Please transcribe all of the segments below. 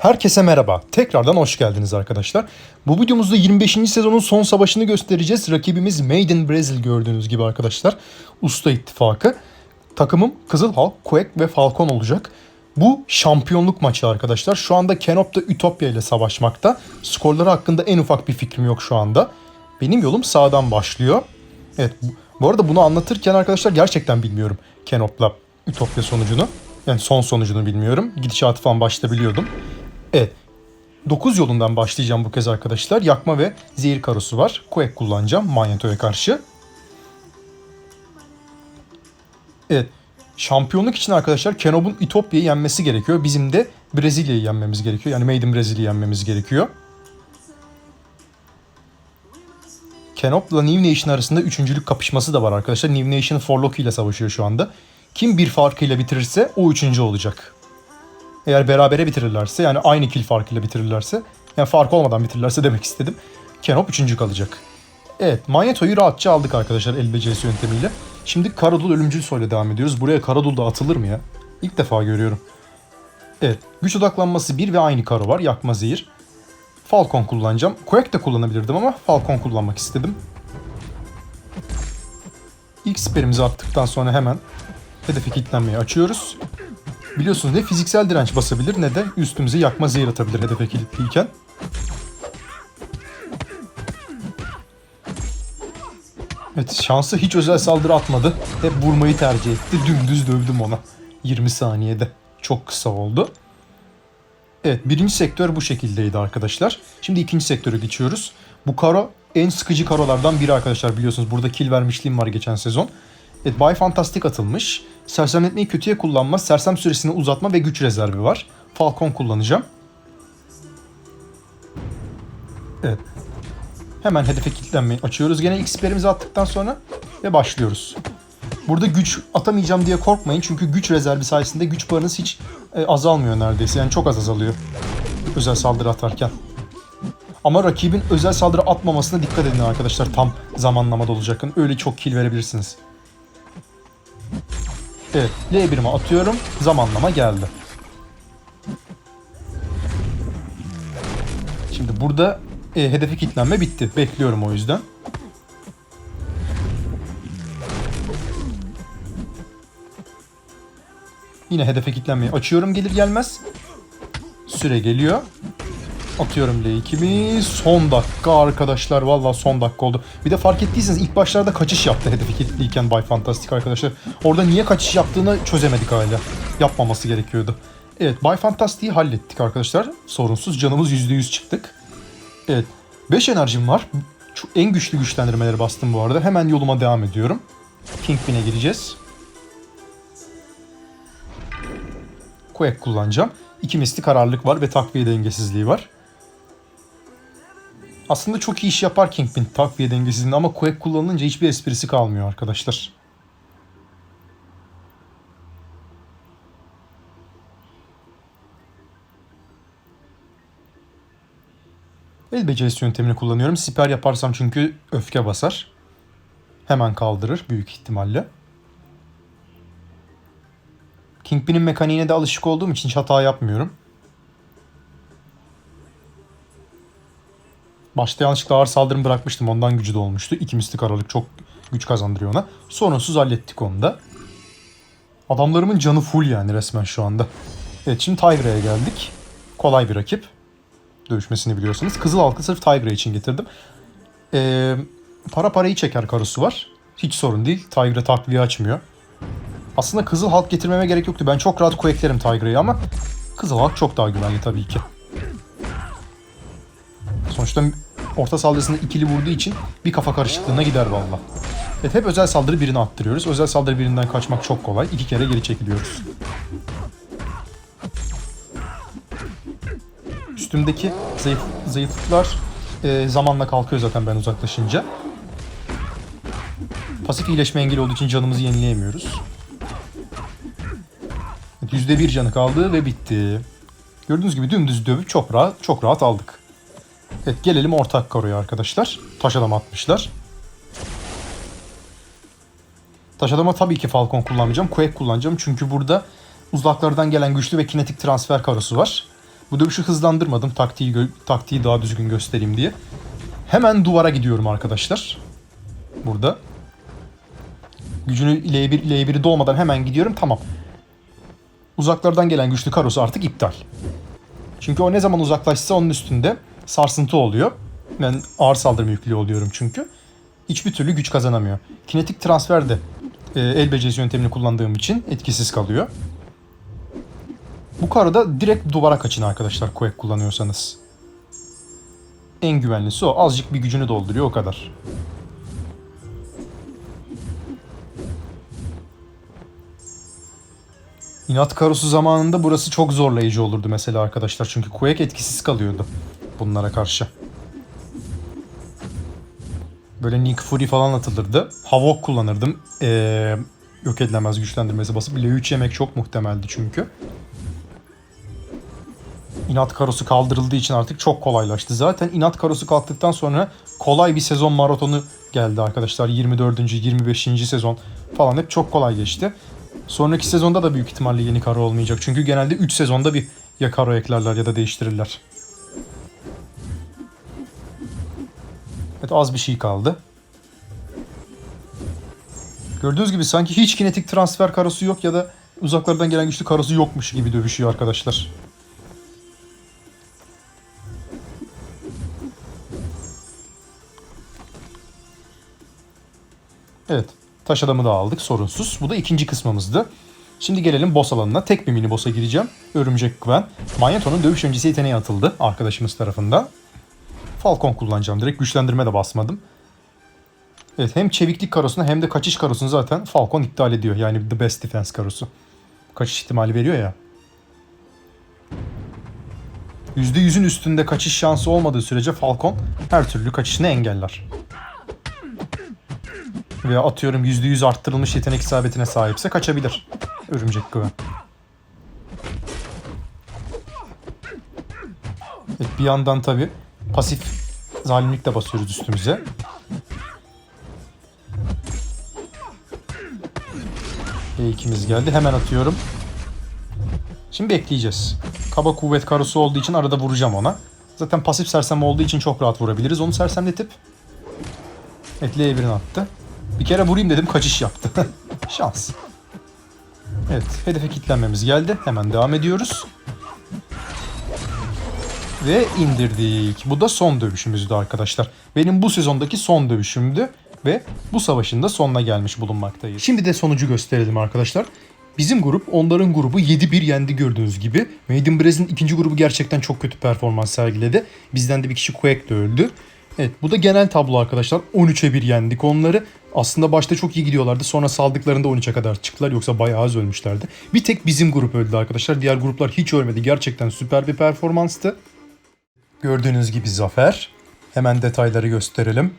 Herkese merhaba. Tekrardan hoş geldiniz arkadaşlar. Bu videomuzda 25. sezonun son savaşını göstereceğiz. Rakibimiz Made in Brazil gördüğünüz gibi arkadaşlar. Usta ittifakı. Takımım Kızıl Halk, Quake ve Falcon olacak. Bu şampiyonluk maçı arkadaşlar. Şu anda Kenop da Ütopya ile savaşmakta. Skorları hakkında en ufak bir fikrim yok şu anda. Benim yolum sağdan başlıyor. Evet bu arada bunu anlatırken arkadaşlar gerçekten bilmiyorum Kenop'la Ütopya sonucunu. Yani son sonucunu bilmiyorum. Gidişatı falan başta biliyordum. Evet. 9 yolundan başlayacağım bu kez arkadaşlar. Yakma ve zehir karosu var. Quake kullanacağım Magneto'ya karşı. Evet. Şampiyonluk için arkadaşlar Kenob'un Ütopya'yı yenmesi gerekiyor. Bizim de Brezilya'yı yenmemiz gerekiyor. Yani Made in Brezilya'yı yenmemiz gerekiyor. Kenop'la New Nation arasında üçüncülük kapışması da var arkadaşlar. New Nation Forlock ile savaşıyor şu anda. Kim bir farkıyla bitirirse o üçüncü olacak. Eğer berabere bitirirlerse yani aynı kill farkıyla bitirirlerse yani fark olmadan bitirirlerse demek istedim. Kenop üçüncü kalacak. Evet Magneto'yu rahatça aldık arkadaşlar becerisi yöntemiyle. Şimdi Karadul ölümcül soyla devam ediyoruz. Buraya Karadul da atılır mı ya? İlk defa görüyorum. Evet güç odaklanması 1 ve aynı karo var yakma zehir. Falcon kullanacağım. Quake de kullanabilirdim ama Falcon kullanmak istedim. İlk siperimizi attıktan sonra hemen hedefi kilitlenmeyi açıyoruz. Biliyorsunuz ne fiziksel direnç basabilir ne de üstümüze yakma zehir atabilir hedefe kilitliyken. Evet şansı hiç özel saldırı atmadı. Hep vurmayı tercih etti. Dümdüz dövdüm ona. 20 saniyede. Çok kısa oldu. Evet birinci sektör bu şekildeydi arkadaşlar. Şimdi ikinci sektöre geçiyoruz. Bu karo en sıkıcı karolardan biri arkadaşlar biliyorsunuz. Burada kill vermişliğim var geçen sezon. Evet Bay Fantastik atılmış. Sersemletmeyi kötüye kullanma, sersem süresini uzatma ve güç rezervi var. Falcon kullanacağım. Evet. Hemen hedefe kilitlenmeyi açıyoruz. Gene XP'lerimizi attıktan sonra ve başlıyoruz. Burada güç atamayacağım diye korkmayın. Çünkü güç rezervi sayesinde güç paranız hiç e, azalmıyor neredeyse. Yani çok az azalıyor. Özel saldırı atarken. Ama rakibin özel saldırı atmamasına dikkat edin arkadaşlar. Tam zamanlamada olacak. Öyle çok kill verebilirsiniz. Evet. L1'ime atıyorum. Zamanlama geldi. Şimdi burada e, hedefe kilitlenme bitti. Bekliyorum o yüzden. Yine hedefe kilitlenmeyi açıyorum gelir gelmez. Süre geliyor. Atıyorum L2'mi. Son dakika arkadaşlar. Vallahi son dakika oldu. Bir de fark ettiyseniz ilk başlarda kaçış yaptı hedefi kilitliyken Bay Fantastic arkadaşlar. Orada niye kaçış yaptığını çözemedik hala. Yapmaması gerekiyordu. Evet Bay Fantastic'i hallettik arkadaşlar. Sorunsuz canımız %100 çıktık. Evet. 5 enerjim var. Şu en güçlü güçlendirmeleri bastım bu arada. Hemen yoluma devam ediyorum. Kingpin'e gireceğiz. Quake kullanacağım. İki misli kararlılık var ve takviye dengesizliği var. Aslında çok iyi iş yapar Kingpin takviye dengesizliğinde ama Quake kullanılınca hiçbir esprisi kalmıyor arkadaşlar. El becerisi yöntemini kullanıyorum. Siper yaparsam çünkü öfke basar. Hemen kaldırır büyük ihtimalle. Kingpin'in mekaniğine de alışık olduğum için hiç hata yapmıyorum. Başta yanlışlıkla ağır saldırımı bırakmıştım. Ondan gücü de olmuştu. İki mislik aralık çok güç kazandırıyor ona. Sorunsuz hallettik onu da. Adamlarımın canı full yani resmen şu anda. Evet şimdi Tigra'ya geldik. Kolay bir rakip. Dövüşmesini biliyorsunuz. Kızıl halkı sırf Tigra için getirdim. Ee, para parayı çeker karosu var. Hiç sorun değil. Tigra takviye açmıyor. Aslında Kızıl Halk getirmeme gerek yoktu. Ben çok rahat quake'lerim Tigra'yı ama Kızıl Halk çok daha güvenli tabii ki. Sonuçta orta saldırısında ikili vurduğu için bir kafa karışıklığına gider valla. Evet hep özel saldırı birini attırıyoruz. Özel saldırı birinden kaçmak çok kolay. İki kere geri çekiliyoruz. Üstümdeki zayıf, zayıflıklar e, zamanla kalkıyor zaten ben uzaklaşınca. Pasif iyileşme engeli olduğu için canımızı yenileyemiyoruz. Evet, %1 canı kaldı ve bitti. Gördüğünüz gibi dümdüz dövüp çok rahat çok rahat aldık. Evet gelelim ortak karoya arkadaşlar. Taş adam atmışlar. Taş adama tabii ki Falcon kullanmayacağım. Quake kullanacağım. Çünkü burada uzaklardan gelen güçlü ve kinetik transfer karosu var. Bu dövüşü hızlandırmadım taktiği, taktiği daha düzgün göstereyim diye. Hemen duvara gidiyorum arkadaşlar. Burada. Gücünü L1, L1'i dolmadan hemen gidiyorum. Tamam. Uzaklardan gelen güçlü karosu artık iptal. Çünkü o ne zaman uzaklaşsa onun üstünde sarsıntı oluyor. Ben ağır saldırı yüklü oluyorum çünkü. Hiçbir türlü güç kazanamıyor. Kinetik transfer de e, el becerisi yöntemini kullandığım için etkisiz kalıyor. Bu karada direkt duvara kaçın arkadaşlar Quake kullanıyorsanız. En güvenlisi o. Azıcık bir gücünü dolduruyor o kadar. İnat karosu zamanında burası çok zorlayıcı olurdu mesela arkadaşlar. Çünkü Quake etkisiz kalıyordu bunlara karşı. Böyle Nick Fury falan atılırdı. Havok kullanırdım. Ee, yok edilemez güçlendirmesi basıp L3 yemek çok muhtemeldi çünkü. İnat karosu kaldırıldığı için artık çok kolaylaştı. Zaten inat karosu kalktıktan sonra kolay bir sezon maratonu geldi arkadaşlar. 24. 25. sezon falan hep çok kolay geçti. Sonraki sezonda da büyük ihtimalle yeni karo olmayacak. Çünkü genelde 3 sezonda bir ya karo eklerler ya da değiştirirler. Evet az bir şey kaldı. Gördüğünüz gibi sanki hiç kinetik transfer karosu yok ya da uzaklardan gelen güçlü karosu yokmuş gibi dövüşüyor arkadaşlar. Evet. Taş adamı da aldık sorunsuz. Bu da ikinci kısmımızdı. Şimdi gelelim boss alanına. Tek bir mini boss'a gireceğim. Örümcek Gwen. Magneto'nun dövüş öncesi yeteneği atıldı arkadaşımız tarafından. Falcon kullanacağım. Direkt güçlendirme de basmadım. Evet hem çeviklik karosunu hem de kaçış karosunu zaten Falcon iptal ediyor. Yani the best defense karosu. Kaçış ihtimali veriyor ya. %100'ün üstünde kaçış şansı olmadığı sürece Falcon her türlü kaçışını engeller. Veya atıyorum %100 arttırılmış yetenek isabetine sahipse kaçabilir. Örümcek Gwen. Evet, bir yandan tabi pasif zalimlik de basıyoruz üstümüze. E2'miz geldi. Hemen atıyorum. Şimdi bekleyeceğiz. Kaba kuvvet karosu olduğu için arada vuracağım ona. Zaten pasif sersem olduğu için çok rahat vurabiliriz. Onu sersemletip Evet L1'ini attı. Bir kere vurayım dedim kaçış yaptı. Şans. Evet hedefe kilitlenmemiz geldi. Hemen devam ediyoruz. Ve indirdik. Bu da son dövüşümüzdü arkadaşlar. Benim bu sezondaki son dövüşümdü. Ve bu savaşın da sonuna gelmiş bulunmaktayız. Şimdi de sonucu gösterelim arkadaşlar. Bizim grup onların grubu 7-1 yendi gördüğünüz gibi. Made in Brazil'in ikinci grubu gerçekten çok kötü performans sergiledi. Bizden de bir kişi Quake de öldü. Evet bu da genel tablo arkadaşlar. 13'e 1 yendik onları. Aslında başta çok iyi gidiyorlardı. Sonra saldıklarında 13'e kadar çıktılar. Yoksa bayağı az ölmüşlerdi. Bir tek bizim grup öldü arkadaşlar. Diğer gruplar hiç ölmedi. Gerçekten süper bir performanstı. Gördüğünüz gibi zafer. Hemen detayları gösterelim.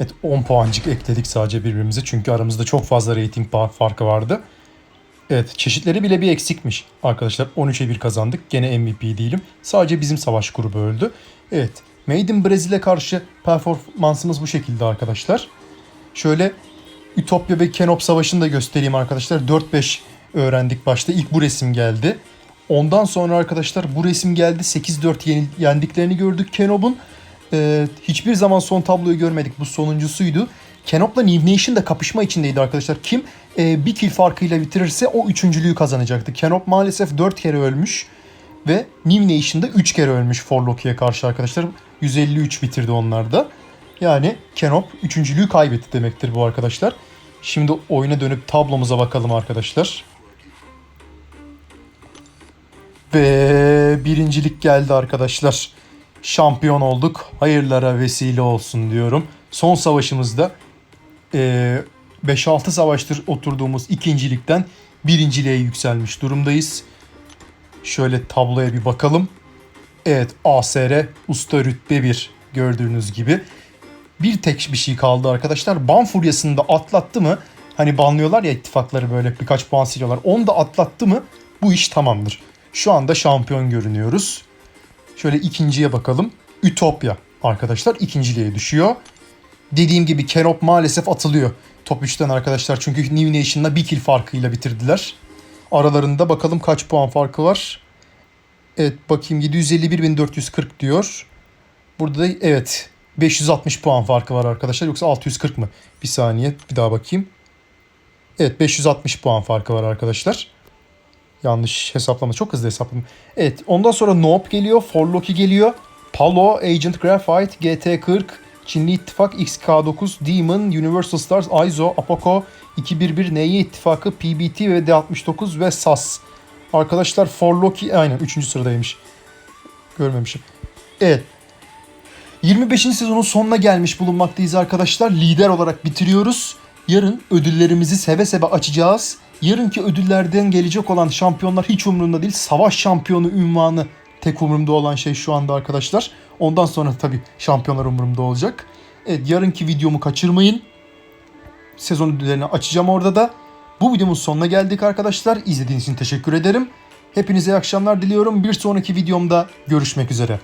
Evet 10 puancık ekledik sadece birbirimize. Çünkü aramızda çok fazla rating farkı vardı. Evet çeşitleri bile bir eksikmiş. Arkadaşlar 13'e 1 kazandık. Gene MVP değilim. Sadece bizim savaş grubu öldü. Evet Made in Brazil'e karşı performansımız bu şekilde arkadaşlar. Şöyle Ütopya ve Kenop Savaşı'nı da göstereyim arkadaşlar. 4-5 öğrendik başta. İlk bu resim geldi. Ondan sonra arkadaşlar bu resim geldi. 8-4 yendiklerini gördük Kenop'un. Ee, hiçbir zaman son tabloyu görmedik. Bu sonuncusuydu. Kenop'la New Nation da kapışma içindeydi arkadaşlar. Kim e, bir kill farkıyla bitirirse o üçüncülüğü kazanacaktı. Kenop maalesef 4 kere ölmüş. Ve New Nation'da 3 kere ölmüş Forloki'ye karşı arkadaşlar. 153 bitirdi onlar da. Yani Kenop üçüncülüğü kaybetti demektir bu arkadaşlar. Şimdi oyuna dönüp tablomuza bakalım arkadaşlar. Ve birincilik geldi arkadaşlar. Şampiyon olduk. Hayırlara vesile olsun diyorum. Son savaşımızda 5-6 savaştır oturduğumuz ikincilikten birinciliğe yükselmiş durumdayız. Şöyle tabloya bir bakalım. Evet ASR usta rütbe 1 gördüğünüz gibi. Bir tek bir şey kaldı arkadaşlar. Ban furyasını da atlattı mı? Hani banlıyorlar ya ittifakları böyle birkaç puan siliyorlar. Onu da atlattı mı bu iş tamamdır. Şu anda şampiyon görünüyoruz. Şöyle ikinciye bakalım. Ütopya arkadaşlar ikinciliğe düşüyor. Dediğim gibi Kerop maalesef atılıyor top 3'ten arkadaşlar. Çünkü New Nation'la bir kill farkıyla bitirdiler. Aralarında bakalım kaç puan farkı var. Evet bakayım 751.440 diyor. Burada da evet 560 puan farkı var arkadaşlar. Yoksa 640 mı? Bir saniye bir daha bakayım. Evet 560 puan farkı var arkadaşlar. Yanlış hesaplama. Çok hızlı hesapladım. Evet ondan sonra Nope geliyor. Forloki geliyor. Palo, Agent Graphite, GT40, Çinli İttifak, XK9, Demon, Universal Stars, Aizo, Apoco, 211, NY İttifakı, PBT ve D69 ve SAS. Arkadaşlar Forloki aynen 3. sıradaymış. Görmemişim. Evet 25. sezonun sonuna gelmiş bulunmaktayız arkadaşlar. Lider olarak bitiriyoruz. Yarın ödüllerimizi seve seve açacağız. Yarınki ödüllerden gelecek olan şampiyonlar hiç umurumda değil. Savaş şampiyonu ünvanı tek umurumda olan şey şu anda arkadaşlar. Ondan sonra tabii şampiyonlar umurumda olacak. Evet yarınki videomu kaçırmayın. Sezon ödüllerini açacağım orada da. Bu videomun sonuna geldik arkadaşlar. İzlediğiniz için teşekkür ederim. Hepinize iyi akşamlar diliyorum. Bir sonraki videomda görüşmek üzere.